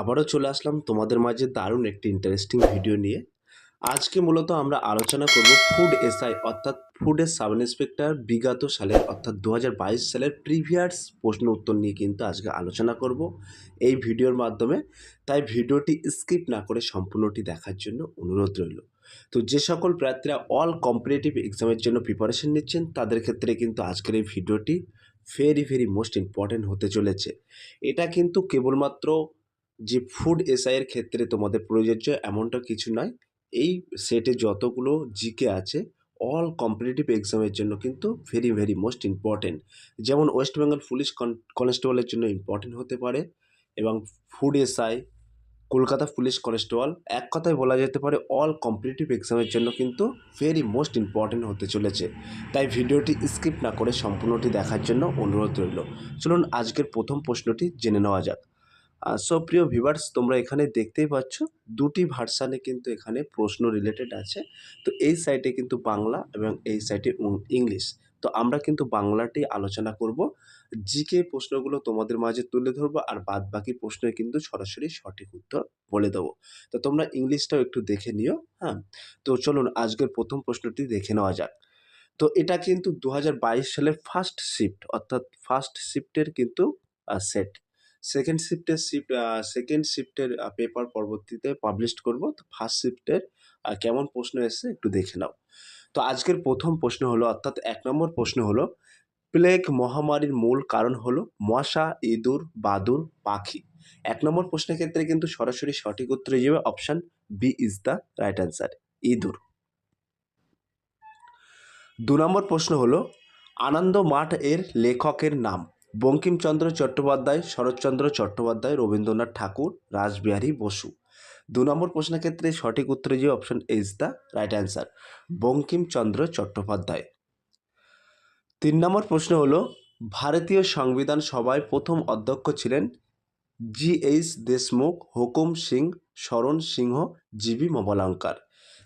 আবারও চলে আসলাম তোমাদের মাঝে দারুণ একটি ইন্টারেস্টিং ভিডিও নিয়ে। আজকে মূলত আমরা আলোচনা করব ফুড এসআই অর্থাৎ ফুডের সাব ইন্সপেক্টর বিগত সালের, অর্থাৎ দু হাজার বাইশ সালের প্রিভিয়াস প্রশ্ন উত্তর নিয়ে কিন্তু আজকে আলোচনা করব এই ভিডিওর মাধ্যমে। তাই ভিডিওটি স্কিপ না করে সম্পূর্ণটি দেখার জন্য অনুরোধ রইল। তো যে সকল প্রার্থীরা অল কম্পিটিটিভ এক্সামের জন্য প্রিপারেশন নিচ্ছেন, তাদের ক্ষেত্রে কিন্তু আজকের এই ভিডিওটি ভেরি ভেরি মোস্ট ইম্পর্ট্যান্ট হতে চলেছে। এটা কিন্তু কেবলমাত্র যে ফুড এসআইয়ের ক্ষেত্রে তোমাদের প্রযোজ্য এমনটা কিছু নয়। এই সেটে যতগুলো জিকে আছে অল কম্পিটিটিভ এক্সামের জন্য কিন্তু ভেরি ভেরি মোস্ট ইম্পর্ট্যান্ট যেমন ওয়েস্ট বেঙ্গল পুলিশ কনস্টেবলের জন্য ইম্পর্টেন্ট হতে পারে এবং food SI Kolkata police constable এক কথায় বলা যেতে পারে অল কম্পিটিটিভ এক্সামের জন্য কিন্তু ভেরি মোস্ট ইম্পর্ট্যান্ট হতে চলেছে। তাই ভিডিওটি স্কিপ না করে সম্পূর্ণটি দেখার জন্য অনুরোধ রইল। চলুন আজকের প্রথম প্রশ্নটি জেনে নেওয়া যাক। সো প্রিয় ভিভার্স তোমরা এখানে দেখতেই পাচ্ছ, দুটি ভার্সানে কিন্তু এখানে প্রশ্ন রিলেটেড আছে। তো এই সাইটে কিন্তু বাংলা এবং এই সাইটে ইংলিশ তো আমরা কিন্তু বাংলাটি আলোচনা করব। জিকে প্রশ্নগুলো তোমাদের মাঝে তুলে ধরবো আর বাদ বাকি প্রশ্নে কিন্তু সরাসরি সঠিক উত্তর বলে দেবো। তো তোমরা ইংলিশটাও একটু দেখে নিও হ্যাঁ? তো চলুন আজকের প্রথম প্রশ্নটি দেখে নেওয়া যাক। তো এটা কিন্তু দু সালের ফার্স্ট শিফট অর্থাৎ ফার্স্ট শিফটের কিন্তু সেট সেকেন্ড শিফটের শিফট সেকেন্ড শিফটের পেপার পরবর্তীতে পাবলিশ করব। তো ফার্স্ট শিফটের কেমন প্রশ্ন এসছে একটু দেখে নাও। তো আজকের প্রথম প্রশ্ন হলো, অর্থাৎ এক নম্বর প্রশ্ন হলো প্লেগ মহামারীর মূল কারণ হলো মশা, ইঁদুর, বাদুর, পাখি। এক নম্বর প্রশ্নের ক্ষেত্রে কিন্তু সরাসরি সঠিক উত্তর যাবে option B is the right answer ইঁদুর। দু নম্বর প্রশ্ন হলো আনন্দ মাঠ এর লেখকের নাম। বঙ্কিমচন্দ্র চট্টোপাধ্যায়, শরৎচন্দ্র চট্টোপাধ্যায়, রবীন্দ্রনাথ ঠাকুর, রাসবিহারী বসু। দু নম্বর প্রশ্নের ক্ষেত্রে সঠিক উত্তরে যে option is the right answer Bankimchandra Chattopadhyay. তিন নম্বর প্রশ্ন হলো, ভারতীয় সংবিধান সভায় প্রথম অধ্যক্ষ ছিলেন জি এইচ দেশমুখ, হুকুম সিং, শরণ সিংহ, জিবি মবলঙ্কার।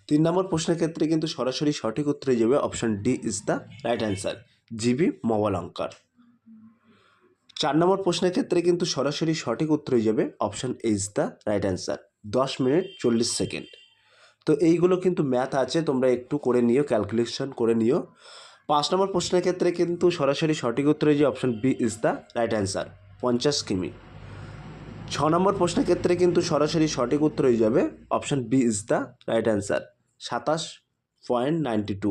তিন নম্বর প্রশ্নের ক্ষেত্রে কিন্তু সরাসরি সঠিক উত্তরে যাবে option D is the right answer G V Mavalankar. চার নম্বর প্রশ্নের ক্ষেত্রে কিন্তু সরাসরি সঠিক উত্তর হয়ে যাবে option is the right answer দশ মিনিট চল্লিশ সেকেন্ড তো এইগুলো কিন্তু ম্যাথ আছে, তোমরা একটু করে নিও ক্যালকুলেশন করে নিও। পাঁচ নম্বর প্রশ্নের ক্ষেত্রে কিন্তু সরাসরি সঠিক উত্তর হয়ে যাবে option B is the right answer পঞ্চাশ কিমি। ছ নম্বর প্রশ্নের ক্ষেত্রে কিন্তু সরাসরি সঠিক উত্তর হয়ে যাবে option B is the right answer সাতাশ পয়েন্ট নাইনটি টু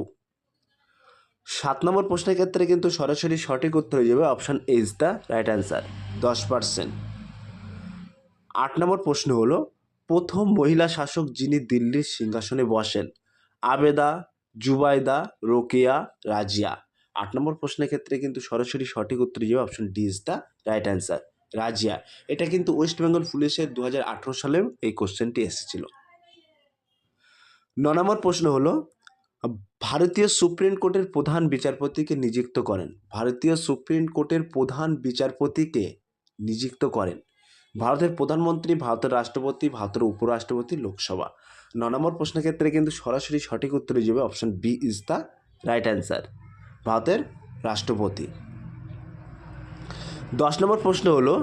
সাত নম্বর প্রশ্নের ক্ষেত্রে কিন্তু সরাসরি সঠিক উত্তর হয়ে যাবে option is the right answer দশ পার্সেন্ট আট নম্বর প্রশ্ন হলো, প্রথম মহিলা শাসক যিনি দিল্লির সিংহাসনে বসেন, আবেদা, জুবাইদা, রোকেয়া, রাজিয়া। আট নম্বর প্রশ্নের ক্ষেত্রে কিন্তু সরাসরি সঠিক উত্তর হয়ে যাবে option D is the right answer Razia. এটা কিন্তু ওয়েস্ট বেঙ্গল পুলিশের দু সালেও এই কোশ্চেনটি এসেছিল। ন নম্বর প্রশ্ন হলো ভারতীয় সুপ্রিম কোর্টের প্রধান বিচারপতিকে নিযুক্ত করেন। ভারতীয় সুপ্রিম কোর্টের প্রধান বিচারপতিকে নিযুক্ত করেন। ভারতের প্রধানমন্ত্রী, ভারতের রাষ্ট্রপতি, ভারতের উপরাষ্ট্রপতি, লোকসভা। ন নম্বর প্রশ্নের ক্ষেত্রে কিন্তু সরাসরি সঠিক উত্তর যাবে option B is the right answer. ভারতের রাষ্ট্রপতি। দশ নম্বর প্রশ্ন হলো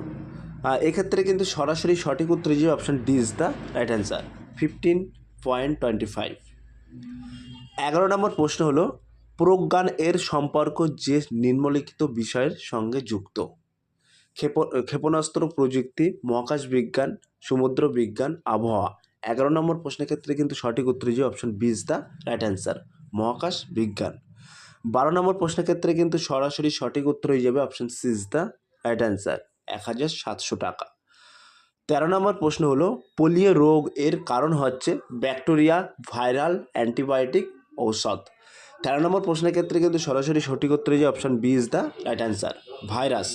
এক্ষেত্রে কিন্তু সরাসরি সঠিক উত্তর যাবে option D is the right answer. Fifteen point twenty five. এগারো নম্বর প্রশ্ন হলো, প্রজ্ঞান এর সম্পর্ক যে নিম্নলিখিত বিষয়ের সঙ্গে যুক্ত। ক্ষেপ, ক্ষেপণাস্ত্র প্রযুক্তি, মহাকাশ বিজ্ঞান, সমুদ্র বিজ্ঞান, আবহাওয়া। এগারো নম্বর প্রশ্নের ক্ষেত্রে কিন্তু সঠিক উত্তর যে option B is the right answer মহাকাশ বিজ্ঞান। বারো নম্বর প্রশ্নের ক্ষেত্রে কিন্তু সরাসরি সঠিক উত্তর হয়ে যাবে option C is the right answer এক হাজার সাতশো টাকা। তেরো নম্বর প্রশ্ন হলো, পোলিও রোগ এর কারণ হচ্ছে ব্যাকটেরিয়া, ভাইরাল অ্যান্টিবায়োটিক ঔষধ। তেরো নম্বর প্রশ্নের ক্ষেত্রে কিন্তু সরাসরি সঠিক উত্তর যে option B is the right answer virus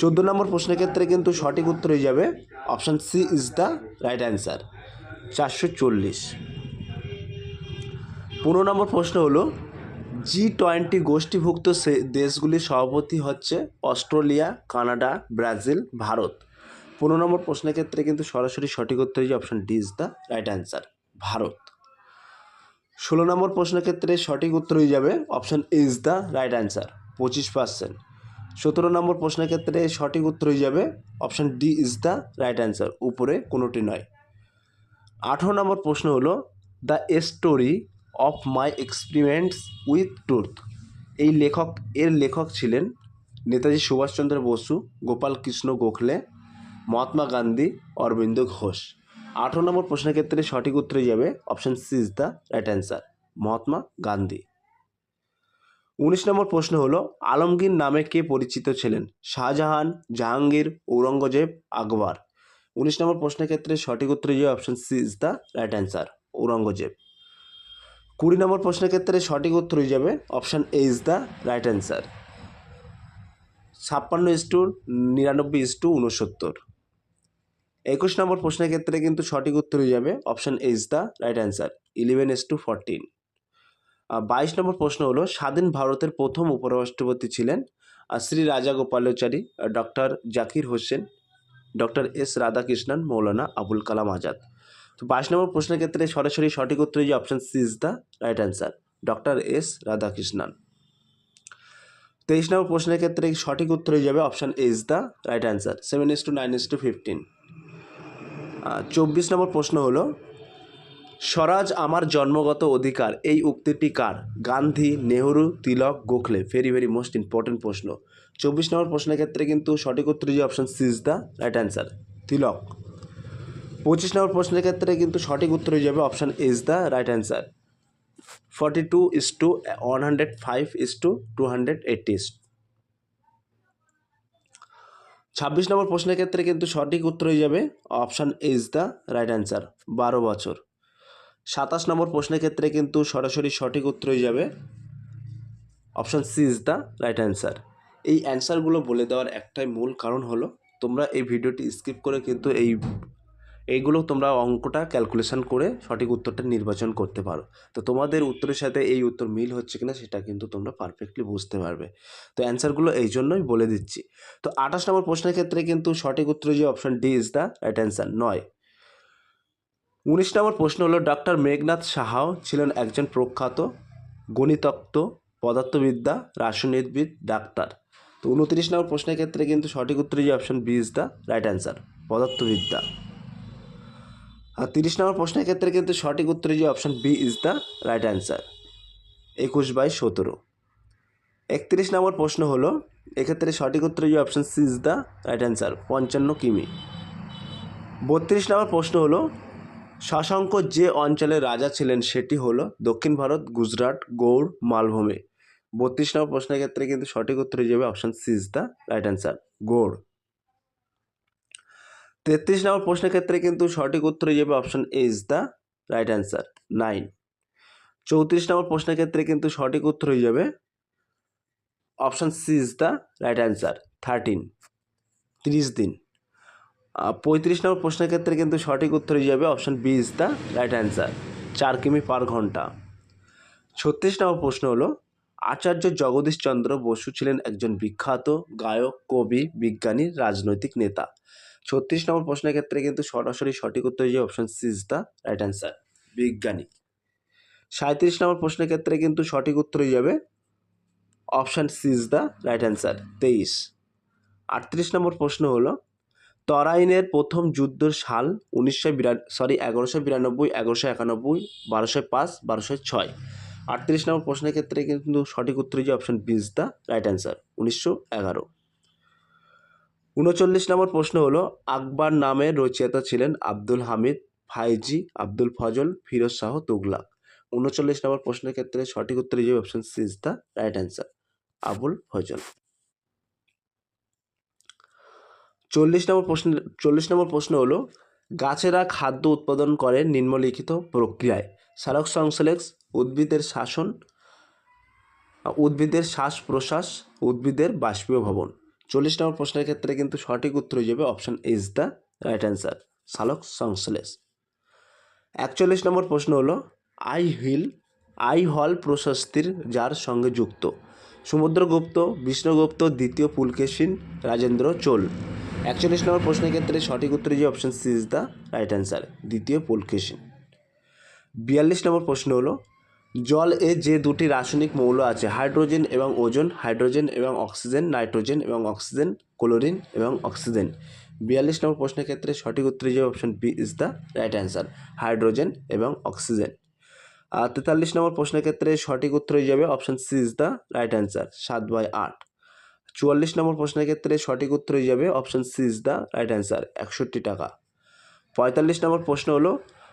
চোদ্দ নম্বর প্রশ্নের ক্ষেত্রে কিন্তু সঠিক উত্তর হয়ে যাবে option C is the right answer চারশো চল্লিশ। পনেরো নম্বর প্রশ্ন হলো জি টোয়েন্টি গোষ্ঠীভুক্ত দেশগুলির সভাপতি হচ্ছে অস্ট্রেলিয়া, কানাডা, ব্রাজিল, ভারত। পনেরো নম্বর প্রশ্নের ক্ষেত্রে কিন্তু সরাসরি সঠিক উত্তর যে option D is the right answer Bharat. ষোলো নম্বর প্রশ্নের ক্ষেত্রে সঠিক উত্তর হয়ে যাবে option is the right answer পঁচিশ পার্সেন্ট সতেরো নম্বর প্রশ্নের ক্ষেত্রে সঠিক উত্তর হয়ে যাবে option D is the right answer উপরে কোনোটি নয়। আঠারো নম্বর প্রশ্ন হলো the story of my experiments with truth এই লেখক, এর লেখক ছিলেন নেতাজি সুভাষচন্দ্র বসু, গোপাল কৃষ্ণ গোখলে, মহাত্মা গান্ধী, অরবিন্দ ঘোষ। আঠারো নম্বর প্রশ্নের ক্ষেত্রে সঠিক উত্তর যাবে option C is the right answer, Mahatma Gandhi. উনিশ নম্বর প্রশ্ন হলো, আলমগীর নামে কে পরিচিত ছিলেন? শাহজাহান, জাহাঙ্গীর, ঔরঙ্গজেব, আকবর। উনিশ নম্বর প্রশ্নের ক্ষেত্রে সঠিক উত্তর যাবে option C is the right answer, Aurangzeb. কুড়ি নম্বর প্রশ্নের ক্ষেত্রে সঠিক উত্তর হয়ে যাবে option A is the right answer, ছাপ্পান্ন ইস টু নিরানব্বই ইস টু উনসত্তর একুশ নম্বর প্রশ্নের ক্ষেত্রে কিন্তু সঠিক উত্তর হয়ে যাবে option is the right answer eleven is to fourteen বাইশ নম্বর প্রশ্ন হলো, স্বাধীন ভারতের প্রথম উপরাষ্ট্রপতি ছিলেন Shri Raja Gopalachari doctor Zakir Hussain doctor S Radhakrishnan, Maulana Abul Kalam Azad. তো বাইশ নম্বর প্রশ্নের ক্ষেত্রে সরাসরি সঠিক উত্তর যে option C is the right answer doctor S Radhakrishnan. তেইশ নম্বর প্রশ্নের ক্ষেত্রে সঠিক উত্তর হয়ে যাবে option A is the right answer seven is to nine is to fifteen চব্বিশ নম্বর প্রশ্ন হলো, স্বরাজ আমার জন্মগত অধিকার, এই উক্তিটি কার? Gandhi, Nehru, Tilak, Gokhale. Very very most important প্রশ্ন। চব্বিশ নম্বর প্রশ্নের ক্ষেত্রে কিন্তু সঠিক উত্তর যে option C is the right answer Tilak. পঁচিশ নম্বর প্রশ্নের ক্ষেত্রে কিন্তু সঠিক উত্তর হয়ে যাবে option is the right answer forty two is to one hundred five is to two hundred eighty ছাব্বিশ নম্বর প্রশ্নের ক্ষেত্রে কিন্তু সঠিক উত্তর হয়ে যাবে option is the right answer বারো বছর। সাতাশ নম্বর প্রশ্নের ক্ষেত্রে কিন্তু সরাসরি সঠিক উত্তর হয়ে যাবে option C is the right answer এই অ্যান্সারগুলো বলে দেওয়ার একটাই মূল কারণ হলো, তোমরা এই ভিডিওটি স্কিপ করে কিন্তু এই এইগুলো তোমরা অঙ্কটা ক্যালকুলেশন করে সঠিক উত্তরটা নির্বাচন করতে পারো। তো তোমাদের উত্তরের সাথে এই উত্তর মিল হচ্ছে কিনা সেটা কিন্তু তোমরা পারফেক্টলি বুঝতে পারবে। তো অ্যান্সারগুলো এই জন্যই বলে দিচ্ছি। তো আঠাশ নম্বর প্রশ্নের ক্ষেত্রে কিন্তু সঠিক উত্তর যে option D is the right answer নয়। উনিশ নম্বর প্রশ্ন হলো ডক্টর মেঘনাথ সাহাও ছিলেন একজন প্রখ্যাত গণিতজ্ঞ, পদার্থবিদ্যা, রাসায়নিকবিদ, ডাক্তার। তো উনত্রিশ নম্বর প্রশ্নের ক্ষেত্রে কিন্তু সঠিক উত্তর যে option B is the right answer পদার্থবিদ্যা। আর তিরিশ নম্বর প্রশ্নের ক্ষেত্রে কিন্তু সঠিক উত্তর যে option B is the right answer একুশ বাই সতেরো। একত্রিশ নম্বর প্রশ্ন হলো, এক্ষেত্রে সঠিক উত্তর যে option C is the right answer পঞ্চান্ন কিমি। বত্রিশ নম্বর প্রশ্ন হলো, শশাঙ্ক যে অঞ্চলের রাজা ছিলেন সেটি হলো দক্ষিণ ভারত, গুজরাট, গৌড়, মালভূমি। বত্রিশ নম্বর প্রশ্নের ক্ষেত্রে কিন্তু সঠিক উত্তর যাবে option C is the right answer Gaur. তেত্রিশ নম্বর প্রশ্নের ক্ষেত্রে কিন্তু সঠিক উত্তর হয়ে যাবে option A is the right answer nine চৌত্রিশ নম্বর প্রশ্নের ক্ষেত্রে কিন্তু সঠিক উত্তর হয়ে যাবে option C is the right answer thirteen তিরিশ দিন। পঁয়ত্রিশ নম্বর প্রশ্নের ক্ষেত্রে কিন্তু সঠিক উত্তর হয়ে যাবে option B is the right answer চার কিমি পার ঘণ্টা। ছত্রিশ নম্বর প্রশ্ন হলো, আচার্য জগদীশ চন্দ্র বসু ছিলেন একজন বিখ্যাত গায়ক, কবি, বিজ্ঞানী, রাজনৈতিক নেতা। ছত্রিশ নম্বর প্রশ্নের ক্ষেত্রে কিন্তু সরাসরি সঠিক উত্তর যে option C is the right answer বিজ্ঞানী সাঁত্রিশ নম্বর প্রশ্নের ক্ষেত্রে কিন্তু সঠিক উত্তর হয়ে যাবে option C is the right answer তেইশ। আটত্রিশ নম্বর প্রশ্ন হলো, তরাইনের প্রথম যুদ্ধের সাল উনিশশো বিরা সরি এগারোশো বিরানব্বই, এগারোশো একানব্বই, বারোশো পাঁচ, বারোশো ছয়। আটত্রিশ নম্বর প্রশ্নের ক্ষেত্রে কিন্তু সঠিক উত্তর যে option B is the right answer উনিশশো এগারো। উনচল্লিশ নম্বর প্রশ্ন হলো, আকবর নামের রচয়িতা ছিলেন আব্দুল হামিদ, ফাইজি, আব্দুল ফজল, ফিরোজ শাহ, তুগলাক। উনচল্লিশ নম্বর প্রশ্নের ক্ষেত্রে সঠিক উত্তর যে option C is the right answer Abul Fazl. চল্লিশ নম্বর প্রশ্ন, চল্লিশ নম্বর প্রশ্ন হলো, গাছেরা খাদ্য উৎপাদন করে নিম্নলিখিত প্রক্রিয়ায়। সারক সংশ্লেষ, উদ্ভিদের শাসন, উদ্ভিদের শ্বাস প্রশ্বাস, উদ্ভিদের বাষ্পীয় ভবন। চল্লিশ নম্বর প্রশ্নের ক্ষেত্রে কিন্তু সঠিক উত্তর হয়ে যাবে option is the right answer সালোক সংশ্লেষ। একচল্লিশ নম্বর প্রশ্ন হলো আই হিল আই হল প্রশস্তির যার সঙ্গে যুক্ত। সমুদ্রগুপ্ত বিষ্ণুগুপ্ত, দ্বিতীয় পুলকেশিন, রাজেন্দ্র, চোল। একচল্লিশ নম্বর প্রশ্নের ক্ষেত্রে সঠিক উত্তর যে option C is the right answer দ্বিতীয় পুলকেশিন। বিয়াল্লিশ নম্বর প্রশ্ন হলো জল এ যে দুটি রাসায়নিক মৌল আছে, হাইড্রোজেন এবং ওজন, হাইড্রোজেন এবং অক্সিজেন, নাইট্রোজেন এবং অক্সিজেন, ক্লোরিন এবং অক্সিজেন। বিয়াল্লিশ নম্বর প্রশ্নের ক্ষেত্রে সঠিক উত্তর যে option B is the right answer hydrogen এবং অক্সিজেন। আর তেতাল্লিশ নম্বর প্রশ্নের ক্ষেত্রে সঠিক উত্তর হয়ে যাবে option C is the right answer সাত বাই আট। চুয়াল্লিশ নম্বর প্রশ্নের ক্ষেত্রে সঠিক উত্তর হয়ে যাবে option C is the right answer একষট্টি টাকা। পঁয়তাল্লিশ নম্বর প্রশ্ন হলো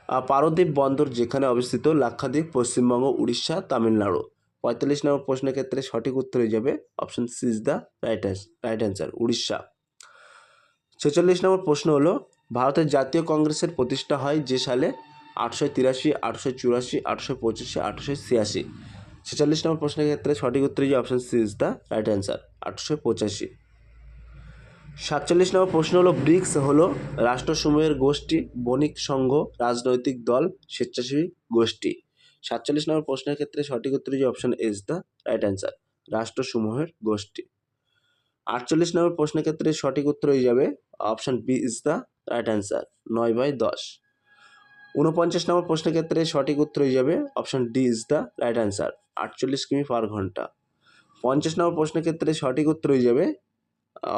পারদ্বীপ বন্দর যেখানে অবস্থিত লাক্ষাদ্বীপ, পশ্চিমবঙ্গ, উড়িষ্যা, তামিলনাড়ু। পঁয়তাল্লিশ নম্বর প্রশ্নের ক্ষেত্রে সঠিক উত্তর হয়ে যাবে option C is the right right answer Orissa. ছেচল্লিশ নম্বর প্রশ্ন হলো, ভারতের জাতীয় কংগ্রেসের প্রতিষ্ঠা হয় যে সালে? আটশো তিরাশি, আটশো চুরাশি, আটশো পঁচাশি, আটশো ছিয়াশি। ছেচল্লিশ নম্বর প্রশ্নের ক্ষেত্রে সঠিক উত্তর যে option C is the right answer আটশো পঁচাশি। সাতচল্লিশ নম্বর প্রশ্ন হলো, ব্রিক্স হলো রাষ্ট্রসমূহের গোষ্ঠী, বণিক সংঘ, রাজনৈতিক দল, স্বেচ্ছাসেবী গোষ্ঠী। সাতচল্লিশ নম্বর প্রশ্নের ক্ষেত্রে সঠিক উত্তর যে option is the right answer রাষ্ট্রসমূহের গোষ্ঠী। আটচল্লিশ নম্বর প্রশ্নের ক্ষেত্রে সঠিক উত্তর হয়ে যাবে option B is the right answer নয় বাই দশ। উনপঞ্চাশ নম্বর প্রশ্নের ক্ষেত্রে সঠিক উত্তর হয়ে যাবে option D is the right answer আটচল্লিশ কিমি পার ঘণ্টা। পঞ্চাশ নম্বর প্রশ্নের ক্ষেত্রে সঠিক উত্তর হয়ে যাবে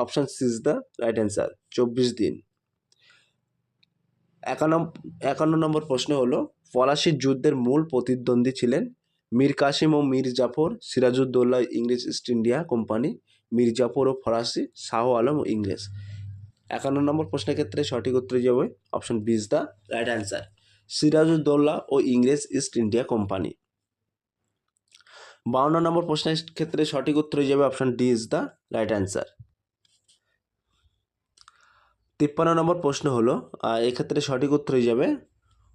option C is the right answer, চব্বিশ দিন। একান্ন একান্ন নম্বর প্রশ্ন হলো পলাশির যুদ্ধের মূল প্রতিদ্বন্দ্বী ছিলেন মীর কাসিম ও মীর জাফর সিরাজউদ্দৌলা ইংরেজ East India company, Mir Jafar ও ফরাসি শাহ আলম ও ইংরেজ। একান্ন নম্বর প্রশ্নের ক্ষেত্রে সঠিক উত্তর যাবে option B is the right answer, Sirajuddaula ও ইংরেজ ইস্ট ইন্ডিয়া কোম্পানি। বাউন্ন নম্বর প্রশ্নের ক্ষেত্রে সঠিক উত্তর যাবে option D is the right answer. তিপ্পান্ন নম্বর প্রশ্ন হলো এক্ষেত্রে সঠিক উত্তর হয়ে যাবে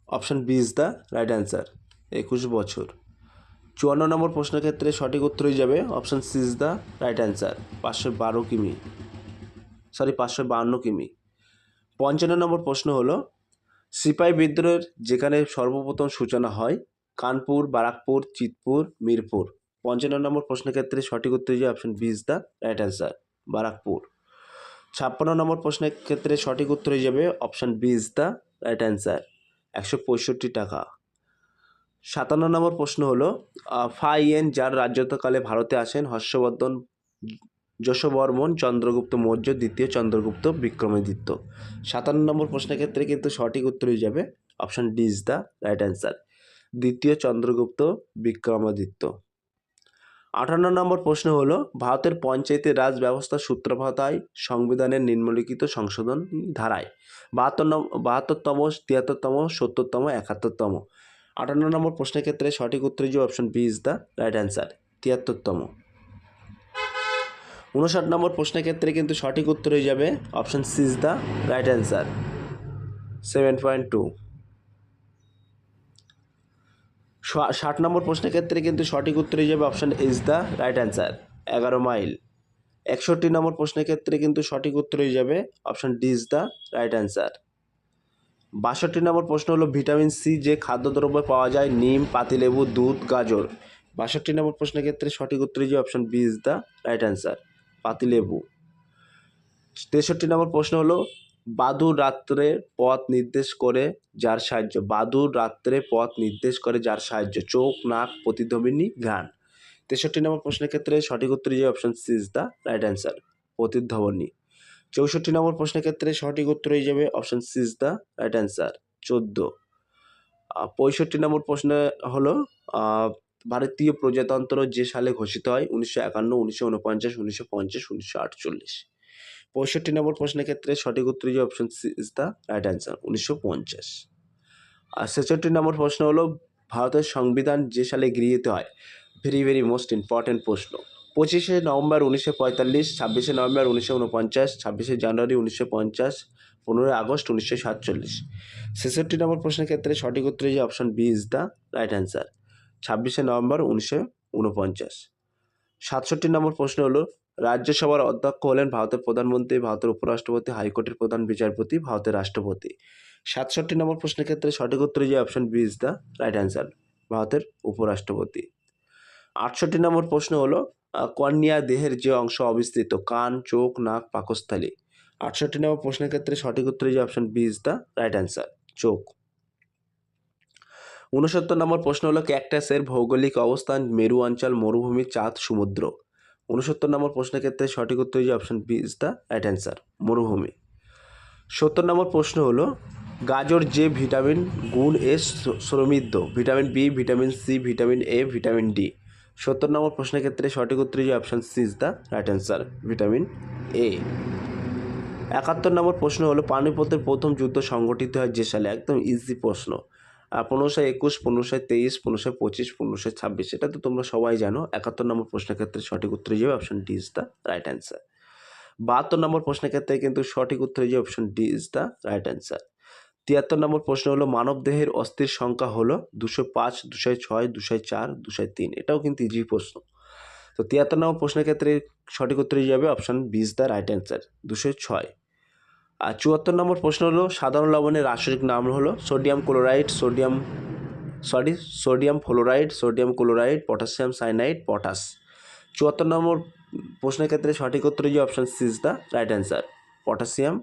option B is the right answer, একুশ বছর। চুয়ান্ন নম্বর প্রশ্নের ক্ষেত্রে সঠিক উত্তর হয়ে যাবে option C is the right answer, পাঁচশো বারো কিমি। সরি, পাঁচশো বাহান্ন কিমি। পঞ্চান্ন নম্বর প্রশ্ন হলো, সিপাহি বিদ্রোহের যেখানে সর্বপ্রথম সূচনা হয় কানপুর, বারাকপুর, চিতপুর, মিরপুর। পঞ্চান্ন নম্বর প্রশ্নের ক্ষেত্রে সঠিক উত্তর হয়ে যাবে option B is the right answer, Barrackpore. ছাপ্পান্ন নম্বর প্রশ্নের ক্ষেত্রে সঠিক উত্তর হয়ে যাবে option B is the right answer একশো পঁয়ষট্টি টাকা। সাতান্ন নম্বর প্রশ্ন হলো আহ, ফাইয়েন যার রাজত্বকালে ভারতে আসেন হর্ষবর্ধন যশবর্মন চন্দ্রগুপ্ত মৌর্য দ্বিতীয় চন্দ্রগুপ্ত বিক্রমাদিত্য। সাতান্ন নম্বর প্রশ্নের ক্ষেত্রে কিন্তু সঠিক উত্তর হয়ে যাবে option D is the right answer দ্বিতীয় চন্দ্রগুপ্ত বিক্রমাদিত্য। আঠান্ন নম্বর প্রশ্ন হলো, ভারতের পঞ্চায়েতের রাজ ব্যবস্থার সূত্রপাত হয় সংবিধানের নিম্নলিখিত সংশোধন ধারায় বাহাত্তর নম, বাহাত্তরতম, তিয়াত্তরতম, সত্তরতম, একাত্তরতম। আটান্ন নম্বর প্রশ্নের ক্ষেত্রে সঠিক উত্তর যে option B is the right answer তিয়াত্তরতম। উনষাট নম্বর প্রশ্নের ক্ষেত্রে কিন্তু সঠিক উত্তর হয়ে যাবে option C is the right answer seven point two ষাট নম্বর প্রশ্নের ক্ষেত্রে কিন্তু সঠিক উত্তর যাবে option is the right answer এগারো মাইল একষট্টি নম্বর প্রশ্নের ক্ষেত্রে কিন্তু সঠিক উত্তর হয়ে যাবে option D is the right answer বাষট্টি নম্বর প্রশ্ন হলো ভিটামিন সি যে খাদ্যদ্রব্য পাওয়া যায়, নিম, পাতিলেবু, দুধ, গাজর। বাষট্টি নম্বর প্রশ্নের ক্ষেত্রে সঠিক উত্তর যাবে option B is the right answer পাতিলেবু। তেষট্টি নম্বর প্রশ্ন হলো বাদুর রাত্রে পথ নির্দেশ করে যার সাহায্য বাদুর রাত্রে পথ নির্দেশ করে যার সাহায্য, চোখ, নাক প্রতিধ্বনিনী ঘ্রাণ। তেষট্টি নম্বর প্রশ্নের ক্ষেত্রে সঠিক উত্তর যে option C is the right answer প্রতিধ্বনি। চৌষট্টি নম্বর প্রশ্নের ক্ষেত্রে সঠিক উত্তর হয়ে যাবে option C is the right answer চোদ্দ। পঁয়ষট্টি নম্বর প্রশ্ন হলো ভারতীয় প্রজাতন্ত্র যে সালে ঘোষিত হয়, উনিশশো একান্ন, উনিশশো উনপঞ্চাশ, উনিশশো পঞ্চাশ, উনিশশো আটচল্লিশ। পঁয়ষট্টি নম্বর প্রশ্নের ক্ষেত্রে সঠিক উত্তর যে option C is the right answer উনিশশো পঞ্চাশ। আর ছেষট্টি নম্বর প্রশ্ন হলো, ভারতের সংবিধান যে সালে গৃহীত হয়? ভেরি ভেরি মোস্ট ইম্পর্ট্যান্ট প্রশ্ন। পঁচিশে নভেম্বর উনিশশো পঁয়তাল্লিশ, ছাব্বিশে নভেম্বর উনিশশো উনপঞ্চাশ, ছাব্বিশে জানুয়ারি উনিশশো পঞ্চাশ, পনেরোই আগস্ট উনিশশো সাতচল্লিশ। ছেষট্টি নম্বর প্রশ্নের ক্ষেত্রে সঠিক উত্তর যে option B is the right answer ছাব্বিশে নভেম্বর উনিশশো উনপঞ্চাশ। সাতষট্টি নম্বর প্রশ্ন হলো রাজ্যসভার অধ্যক্ষ হলেন ভারতের প্রধানমন্ত্রী ভারতের উপরাষ্ট্রপতি হাইকোর্টের প্রধান বিচারপতি ভারতের রাষ্ট্রপতি। সাতষট্টি নম্বর প্রশ্নের ক্ষেত্রে সঠিক উত্তর যে option B is the right answer ভারতের উপরাষ্ট্রপতি। আটষট্টি নম্বর প্রশ্ন হলো আহ, কর্নিয়া দেহের যে অংশ অবিস্তৃত কান চোখ নাক পাকস্থলী। আটষট্টি নম্বর প্রশ্নের ক্ষেত্রে সঠিক উত্তর যে option B is the right answer চোখ। উনসত্তর নম্বর প্রশ্ন হলো ক্যাকটাসের ভৌগোলিক অবস্থান মেরু অঞ্চল মরুভূমি চাঁদ সমুদ্র। উনসত্তর নম্বর প্রশ্নের ক্ষেত্রে সঠিক উত্তর যে option B is the right answer মরুভূমি। সত্তর নম্বর প্রশ্ন হলো, গাজর যে ভিটামিন গুণ এ সমৃদ্ধ vitamin B vitamin C vitamin A vitamin D সত্তর নম্বর প্রশ্নের ক্ষেত্রে সঠিক উত্তর যে option C is the right answer vitamin A একাত্তর নম্বর প্রশ্ন হলো, পানিপথের প্রথম যুদ্ধ সংগঠিত হয় যে সালে? একদম ইজি প্রশ্ন। পনেরোশো একুশ, পনেরোশো তেইশ, পনেরোশো পঁচিশ, পনেরোশো ছাব্বিশ। এটা তো তোমরা সবাই জানো। একাত্তর নম্বর প্রশ্নের ক্ষেত্রে সঠিক উত্তর যাবে option D is the right answer বাহাত্তর নম্বর প্রশ্নের ক্ষেত্রে কিন্তু সঠিক উত্তর যে option D is the right answer তিয়াত্তর নম্বর প্রশ্ন হলো, মানব দেহের অস্থির সংখ্যা হলো দুশো পাঁচ, দুশো ছয়, দুশো চার, দুশো তিন। এটাও কিন্তু ইজি প্রশ্ন। তো তিয়াত্তর নম্বর প্রশ্নের ক্ষেত্রে সঠিক উত্তর যাবে option B is the right answer দুশো ছয়। আর চুয়াত্তর নম্বর প্রশ্ন হলো, সাধারণ লবণের রাসায়নিক নাম হলো sodium chloride, sodium, sorry, sodium fluoride, sodium chloride, potassium cyanide, potash. চুয়াত্তর নম্বর প্রশ্নের ক্ষেত্রে সঠিক উত্তর যে option C is the right answer, potassium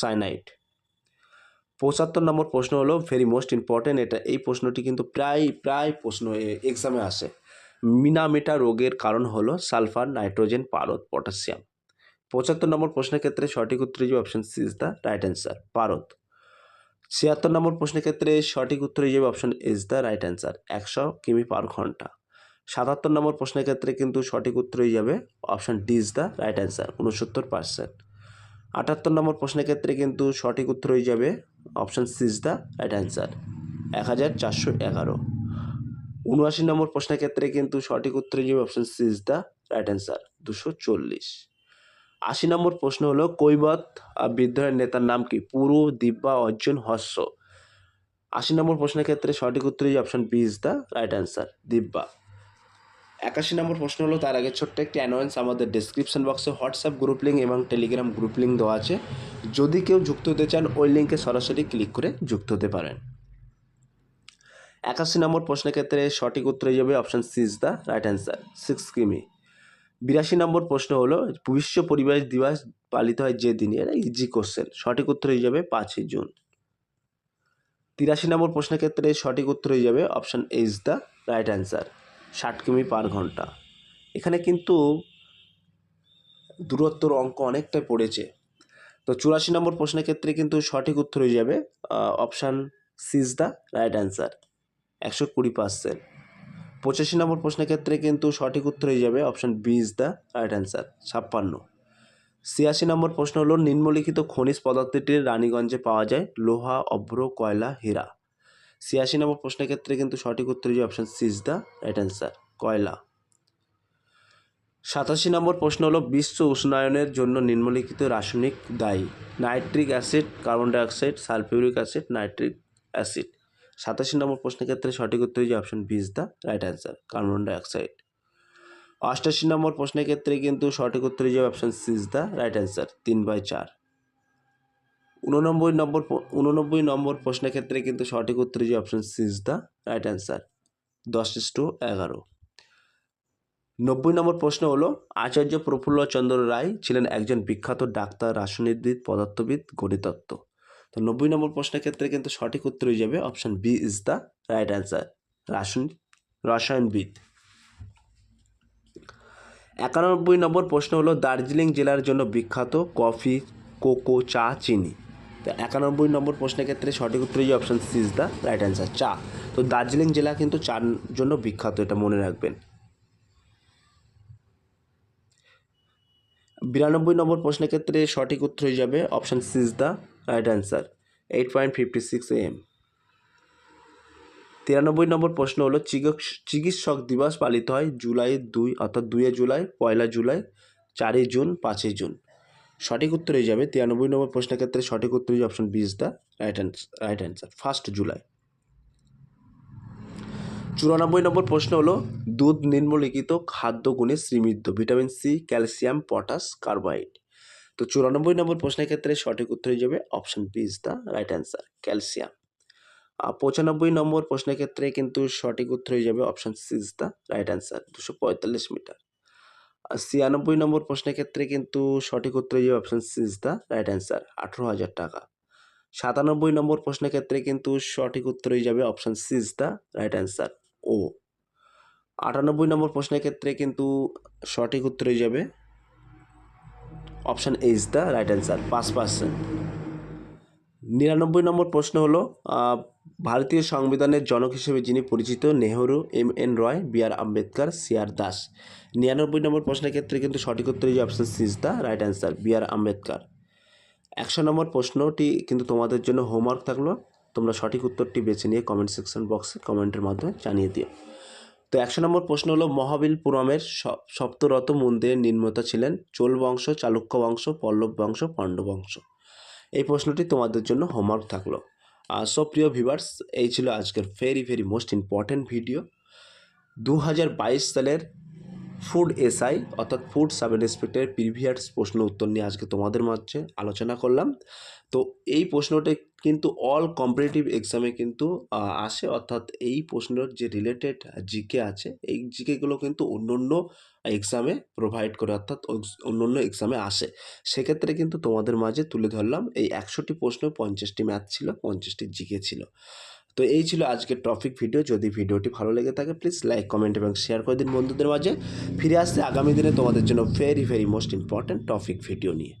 cyanide. পঁচাত্তর নম্বর প্রশ্ন হলো ভেরি মোস্ট ইম্পর্টেন্ট, এটা এই প্রশ্নটি কিন্তু প্রায় প্রায় প্রশ্ন এক্সামে আসে। মিনামেটা রোগের কারণ হলো সালফার, নাইট্রোজেন, পারদ, পটাশিয়াম। পঁচাত্তর নম্বর প্রশ্নের ক্ষেত্রে সঠিক উত্তর যে option C is the right answer পারদ। ছিয়াত্তর নম্বর প্রশ্নের ক্ষেত্রে সঠিক উত্তর হিসেবে option is the right answer একশো কিমি পার ঘণ্টা। সাতাত্তর নম্বর প্রশ্নের ক্ষেত্রে কিন্তু সঠিক উত্তর হয়ে যাবে option D is the right answer উনসত্তর পার্সেন্ট আটাত্তর নম্বর প্রশ্নের ক্ষেত্রে কিন্তু সঠিক উত্তর হয়ে যাবে option C is the right answer এক হাজার চারশো এগারো। উনআশি নম্বর প্রশ্নের ক্ষেত্রে কিন্তু সঠিক উত্তর হয়ে যাবে option C is the right answer দুশো চল্লিশ। আশি নম্বর প্রশ্ন হলো কৈবত বিদ্রোহের নেতার নাম কি? পুরু, দিব্যা, অর্জুন, হস্য। আশি নম্বর প্রশ্নের ক্ষেত্রে সঠিক উত্তর option B is the right answer Divya. একাশি নম্বর প্রশ্ন হলো, তার আগে ছোট্ট একটি অ্যানোয়েন্স আমাদের ডিসক্রিপশন বক্সে হোয়াটসঅ্যাপ গ্রুপ লিঙ্ক এবং টেলিগ্রাম গ্রুপ লিঙ্ক দেওয়া আছে। যদি কেউ যুক্ত হতে চান, ওই লিঙ্কে সরাসরি ক্লিক করে যুক্ত হতে পারেন। একাশি নম্বর প্রশ্নের ক্ষেত্রে সঠিক উত্তর যাবে option C is the right answer six কিমি বিরাশি নম্বর প্রশ্ন হলো বিশ্ব পরিবেশ দিবস পালিত হয় যে দিনে? এটা ইজি কোশ্চেন সঠিক উত্তর হয়ে যাবে পাঁচই জুন। তিরাশি নম্বর প্রশ্নের ক্ষেত্রে সঠিক উত্তর হয়ে যাবে option is the right answer ষাট কিমি পার ঘণ্টা। এখানে কিন্তু দূরত্বর অঙ্ক অনেকটাই পড়েছে। তো চুরাশি নম্বর প্রশ্নের ক্ষেত্রে কিন্তু সঠিক উত্তর হয়ে যাবে option C is the right answer একশো কুড়ি পার্সেন্ট পঁচাশি নম্বর প্রশ্নের ক্ষেত্রে কিন্তু সঠিক উত্তর হয়ে যাবে option B is the right answer ছাপ্পান্ন। ছিয়াশি নম্বর প্রশ্ন হলো, নিম্নলিখিত খনিজ পদার্থটির রানীগঞ্জে পাওয়া যায়, লোহা, অভ্র, কয়লা, হীরা। ছিয়াশি নম্বর প্রশ্নের ক্ষেত্রে কিন্তু সঠিক উত্তর হয়ে option C is the right answer কয়লা। সাতাশি নম্বর প্রশ্ন হলো, বিশ্ব উষ্ণায়নের জন্য নিম্নলিখিত রাসায়নিক দায়ী, nitric acid, carbon dioxide sulphuric acid, nitric acid. সাতাশি নম্বর প্রশ্নের ক্ষেত্রে সঠিক উত্তর হয়ে option B is the right answer carbon dioxide অষ্টাশি নম্বর প্রশ্নের ক্ষেত্রে কিন্তু সঠিক উত্তর যাবে option C is the right answer তিন বাই চার. উননব্বই নম্বর উননব্বই নম্বর প্রশ্নের ক্ষেত্রে কিন্তু সঠিক উত্তর যাবে option C is the right answer দশ টু এগারো. নব্বই নম্বর প্রশ্ন হলো, আচার্য প্রফুল্ল চন্দ্র রায় ছিলেন একজন বিখ্যাত ডাক্তার, রাসায়নিকবিদ, পদার্থবিদ গণিতত্ত্ব তো নব্বই নম্বর প্রশ্নের ক্ষেত্রে কিন্তু সঠিক উত্তর হয়ে যাবে option B is the right answer রাসায়নিক রসায়নবিদ। একানব্বই নম্বর প্রশ্ন হলো, দার্জিলিং জেলার জন্য বিখ্যাত কফি, কোকো, চা, চিনি। তো একানব্বই নম্বর প্রশ্নের ক্ষেত্রে সঠিক উত্তর হয়ে option C is the right answer চা। তো দার্জিলিং জেলা কিন্তু চার জন্য বিখ্যাত, এটা মনে রাখবেন। বিরানব্বই নম্বর প্রশ্নের ক্ষেত্রে সঠিক উত্তর হয়ে যাবে option C is the right answer eight point fifty six M তিরানব্বই নম্বর প্রশ্ন হলো, চিকিৎস- চিকিৎসক দিবস পালিত হয় জুলাই দুই, অর্থাৎ দুয়ে জুলাই, পয়লা জুলাই, চারই জুন, পাঁচই জুন। সঠিক উত্তর হয়ে যাবে তিরানব্বই নম্বর প্রশ্নের ক্ষেত্রে সঠিক উত্তর হয়ে option B is the right right answer first July. চুরানব্বই নম্বর প্রশ্ন হলো, দুধ নিম্নলিখিত খাদ্যগুণে সমৃদ্ধ vitamin C calcium, potash, carbohydrate. তো চুরানব্বই নম্বর প্রশ্নের ক্ষেত্রে সঠিক উত্তর হয়ে যাবে option B is the right answer calcium পঁচানব্বই নম্বর প্রশ্নের ক্ষেত্রে কিন্তু সঠিক উত্তর হয়ে যাবে option C is the right answer দুশো পঁয়তাল্লিশ মিটার। আর ছিয়ানব্বই নম্বর প্রশ্নের ক্ষেত্রে কিন্তু সঠিক উত্তর হয়ে যাবে option C is the right answer আঠেরো হাজার টাকা। সাতানব্বই নম্বর প্রশ্নের ক্ষেত্রে কিন্তু সঠিক উত্তর হয়ে যাবে option C is the right answer ও আটানব্বই নম্বর প্রশ্নের ক্ষেত্রে কিন্তু সঠিক উত্তর হয়ে যাবে option A is the right answer পাঁচ পার্সেন্ট নিরানব্বই নম্বর প্রশ্ন হলো ভারতীয় সংবিধানের জনক হিসেবে যিনি পরিচিত, Nehru, M N Roy, B R Ambedkar, C R Das. নিরানব্বই নম্বর প্রশ্নের ক্ষেত্রে কিন্তু সঠিক উত্তর যে option C is the right answer B R Ambedkar. একশো নম্বর প্রশ্নটি কিন্তু তোমাদের জন্য হোমওয়ার্ক থাকল, তোমরা সঠিক উত্তরটি বেছে নিয়ে কমেন্ট সেকশন বক্সে কমেন্টের মাধ্যমে জানিয়ে দিও। তো একশো নম্বর প্রশ্ন হলো মহাবীরপুরমের সপ্তরত মন্দিরের নির্মাতা ছিলেন চোল বংশ, চালুক্য বংশ, পল্লব বংশ, পাণ্ডব বংশ। এই প্রশ্নটি তোমাদের জন্য হোমওয়ার্ক থাকল। আর সপ্রিয় প্রিয় ভিভার্স এই ছিল আজকের very very most important video দু হাজার বাইশ সালের ফুড এসআই, অর্থাৎ ফুড সাব ইন্সপেক্টরের প্রিভিয়াস প্রশ্ন উত্তর নিয়ে আজকে তোমাদের মাঝে আলোচনা করলাম। তো এই প্রশ্নটি কিন্তু অল কম্পিটিটিভ এক্সামে কিন্তু আসে, অর্থাৎ এই প্রশ্নের যে রিলেটেড জিকে আছে, এই জিকেগুলো কিন্তু অন্য অন্য এক্সামে প্রোভাইড করে, অর্থাৎ অন্য অন্য এক্সামে আসে। সেক্ষেত্রে কিন্তু তোমাদের মাঝে তুলে ধরলাম, এই একশোটি প্রশ্ন পঞ্চাশটি ম্যাথ ছিল, পঞ্চাশটি জিকে ছিল। তো এই ছিল আজকের টপিক ভিডিও যদি ভিডিওটি ভালো লেগে থাকে প্লিজ লাইক কমেন্ট এবং শেয়ার করে দিন বন্ধুদের মাঝে। ফিরে আসতে আগামী দিনে তোমাদের জন্য very very most important topic video নিয়ে।